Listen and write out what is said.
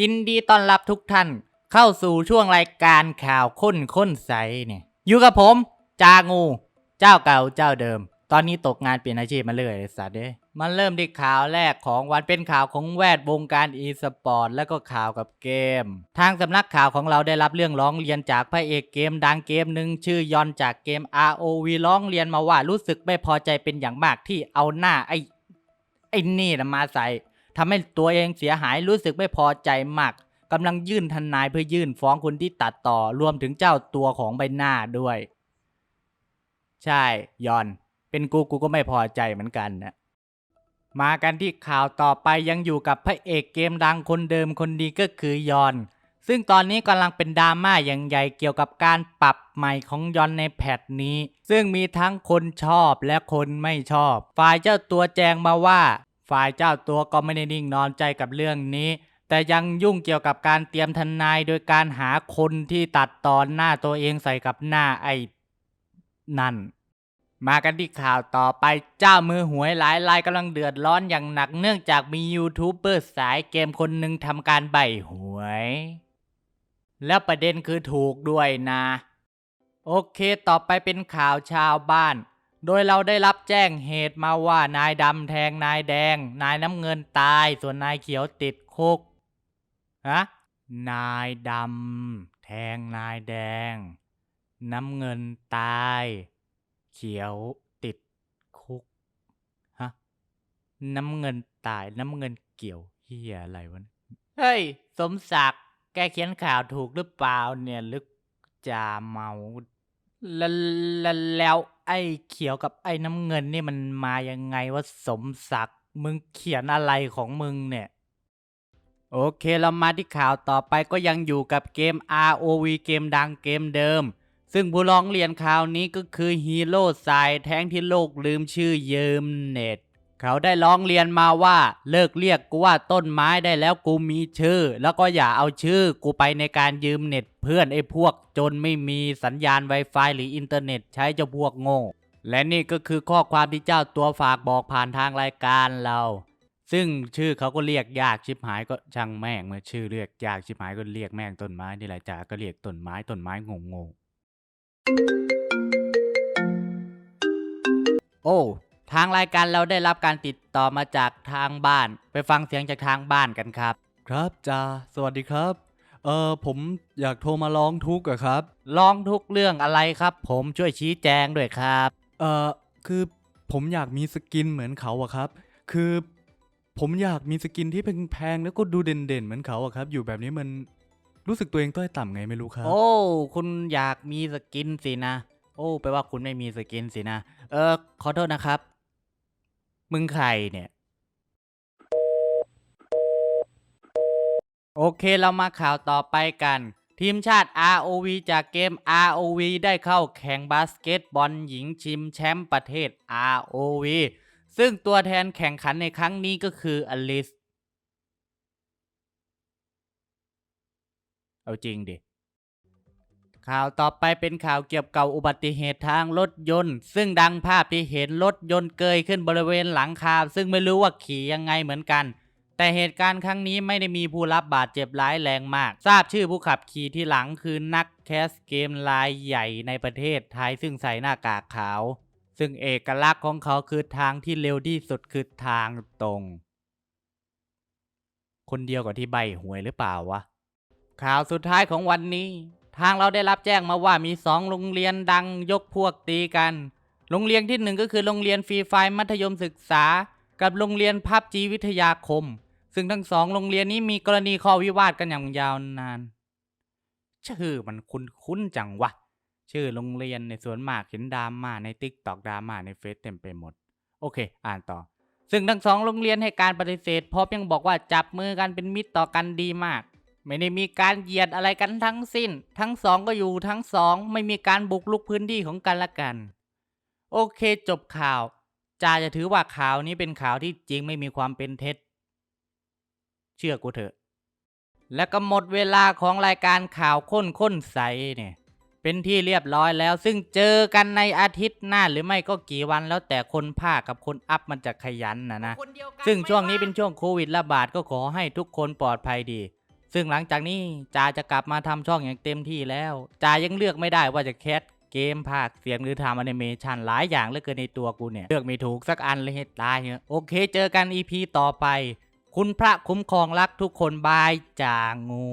ยินดีต้อนรับทุกท่านเข้าสู่ช่วงรายการข่าวข้นข้นใสเนี่ยอยู่กับผม จางู เจ้าเก่าเจ้าเดิม ตอนนี้ตกงานเปลี่ยนอาชีพมาเลยสัตว์เด้มันเริ่มที่ข่าวแรกของวันเป็นข่าวของแวดวงการอีสปอร์ตแล้วก็ข่าวกับเกม ทางสำนักข่าวของเราได้รับเรื่องร้องเรียนจากพระเอกเกมดังเกมหนึ่งชื่อยอนจากเกม ROV ร้องเรียนมาว่ารู้สึกไม่พอใจเป็นอย่างมากที่เอาหน้าไอ้ไอ้นี่นะมาใส่ ทำให้ตัวเองเสียหายรู้สึกไม่พอใจมากกำลังยื่นทนายเพื่อยื่นฟ้องคนที่ตัดต่อรวมถึงเจ้าตัวของใบหน้าด้วย ใช่ยอน เป็นกูกูก็ไม่พอใจเหมือนกันนะมากันที่ข่าวต่อไปยังอยู่กับพระเอกเกมดังคนเดิมคนดีก็คือยอน ซึ่งตอนนี้กำลังเป็นดราม่าอย่างใหญ่เกี่ยวกับการปรับใหม่ของยอนในแพทนี้ ซึ่งมีทั้งคนชอบและคนไม่ชอบ ฝ่ายเจ้าตัวแจงมาว่า ฝ่ายเจ้าตัวก็ไม่ได้นิ่งนอนใจกับเรื่องนี้ แต่ยังยุ่งเกี่ยวกับการเตรียมทนายโดยการหาคนที่ตัดตอนหน้าตัวเองใส่กับหน้าไอ้นั่น มากันที่ข่าวต่อไปเจ้ามือหวยหลายรายกำลังเดือดร้อนอย่างหนักเนื่องจากมียูทูบเบอร์สายเกมคนหนึ่งทำการใบหวย แล้วประเด็นคือถูกด้วยนะ โอเคต่อไปเป็นข่าวชาวบ้าน โดยเราได้รับแจ้งเหตุมาว่านายดำแทงนายแดง นายน้ำเงินตาย ส่วนนายเขียวติดคุกฮะนายดำแทงนายแดง น้ำเงินตาย เขียวติดคุกฮะน้ำเงินตายน้ำเงินเกี่ยวเฮียอะไรวะเนี่ยเฮ้ย สมศักดิ์แกเขียนข่าวถูกหรือเปล่าเนี่ยลึกจาเมา แล้วแล้วแล้วไอ้เขียวกับไอ้น้ำเงินนี่มันมายังไงว่าสมศักดิ์มึงเขียนอะไรของมึงเนี่ย โอเคเรามาที่ข่าวต่อไปก็ยังอยู่กับเกม ROV เกมดังเกมเดิม ซึ่งผู้ร้องเรียนข่าวนี้ก็คือฮีโร่สายแท้งที่โลกลืมชื่อเยิมเน็ต เขาได้ร้องเรียนมาว่าเลิกเรียกกูว่าต้นไม้ได้แล้วกูมีชื่อ แล้วก็อย่าเอาชื่อกูไปในการยืมเน็ตเพื่อนไอ้พวกจนไม่มีสัญญาณ Wi-Fi หรืออินเทอร์เน็ตใช้เจ้าพวกโง่และนี่ก็คือข้อความที่เจ้าตัวฝากบอกผ่านทางรายการเรา ซึ่งชื่อเขาก็เรียกยากชิบหายก็ช่างแม่งเมื่อชื่อเรียกยากชิบหายก็เรียกแม่งต้นไม้นี่แหละจ๋าก็เรียกต้นไม้ต้นไม้งงงโอ้ ทางรายการเราได้รับการติดต่อมาจากทางบ้าน ไปฟังเสียงจากทางบ้านกันครับ ครับจ่าสวัสดีครับ เออผมอยากโทรมาร้องทุกข์อะครับ ร้องทุกเรื่องอะไรครับ ผมช่วยชี้แจงด้วยครับ เออคือผมอยากมีสกินเหมือนเขาอะครับ คือผมอยากมีสกินที่แพงๆแล้วก็ดูเด่นๆเหมือนเขาอะครับ อยู่แบบนี้มันรู้สึกตัวเองต้อยต่ำไงไม่รู้ครับ โอ้ คุณอยากมีสกินสินะ โอ้แปลว่าคุณไม่มีสกินสินะ เออขอโทษนะครับ มึงใครเนี่ย โอเคเรามาข่าวต่อไปกัน ทีมชาติ ROV จากเกม ROV ได้เข้าแข่งบาสเกตบอลหญิงชิมแชมป์ประเทศ ROV ซึ่งตัวแทนแข่งขันในครั้งนี้ก็คืออลิส เอาจริงดิ ข่าวต่อไปเป็นข่าวเกี่ยวกับอุบัติเหตุทางรถยนต์ ซึ่งดังภาพที่เห็นรถยนต์เกยขึ้นบริเวณหลังคา ซึ่งไม่รู้ว่าขี่ยังไงเหมือนกัน แต่เหตุการณ์ครั้งนี้ไม่ได้มีผู้รับบาดเจ็บร้ายแรงมาก ทราบชื่อผู้ขับขี่ที่หลังคือนักแคสเกมรายใหญ่ในประเทศไทยซึ่งใส่หน้ากากขาว ซึ่งเอกลักษณ์ของเขาคือทางที่เร็วที่สุดคือทางตรง คนเดียวกับที่ใบหวยหรือเปล่าวะข่าวสุดท้ายของวันนี้ ทางเราได้รับแจ้งมาว่ามีสองโรงเรียนดังยกพวกตีกัน โรงเรียนที่หนึ่งก็คือโรงเรียนฟรีไฟมัธยมศึกษา กับโรงเรียนพับจีวิทยาคม ซึ่งทั้งสองโรงเรียนนี้มีกรณีข้อวิวาทกันอย่างยาวนาน ชื่อมันคุ้นๆจังวะ ชื่อโรงเรียนในส่วนมากเห็นดราม่าในติ๊กตอกดราม่าในเฟซเต็มไปหมด โอเค อ่านต่อ ซึ่งทั้งสองโรงเรียนให้การปฏิเสธพร้อมยังบอกว่าจับมือกันเป็นมิตรต่อกันดีมาก ไม่ได้มีการเหยียดอะไรกันทั้งสิ้น ทั้งสองก็อยู่ทั้งสองไม่มีการบุกลุกพื้นที่ของกันและกัน โอเคจบข่าวจาจะถือว่าข่าวนี้เป็นข่าวที่จริงไม่มีความเป็นเท็จ เชื่อกูเถอะ และก็หมดเวลาของรายการข่าวข้นข้นใสเนี่ยเป็นที่เรียบร้อยแล้ว ซึ่งเจอกันในอาทิตย์หน้าหรือไม่ก็กี่วันแล้วแต่คนภาคกับคนอัพมันจะขยันนะนะซึ่งช่วงนี้เป็นช่วงโควิดระบาดก็ขอให้ทุกคนปลอดภัยดี ซึ่งหลังจากนี้จาจะกลับมาทำช่องอย่างเต็มที่แล้วจายังเลือกไม่ได้ว่าจะแคสเกมภาคเสียงหรือทำแอนิเมชันหลายอย่างเหลือเกินในตัวกูเนี่ย เลือกไม่ถูกสักอันเลยให้ตายเหอะโอเคเจอกันอีพีต่อไป คุณพระคุ้มครองรักทุกคนบายจางู